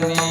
Daniel.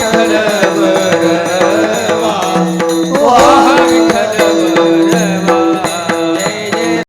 कर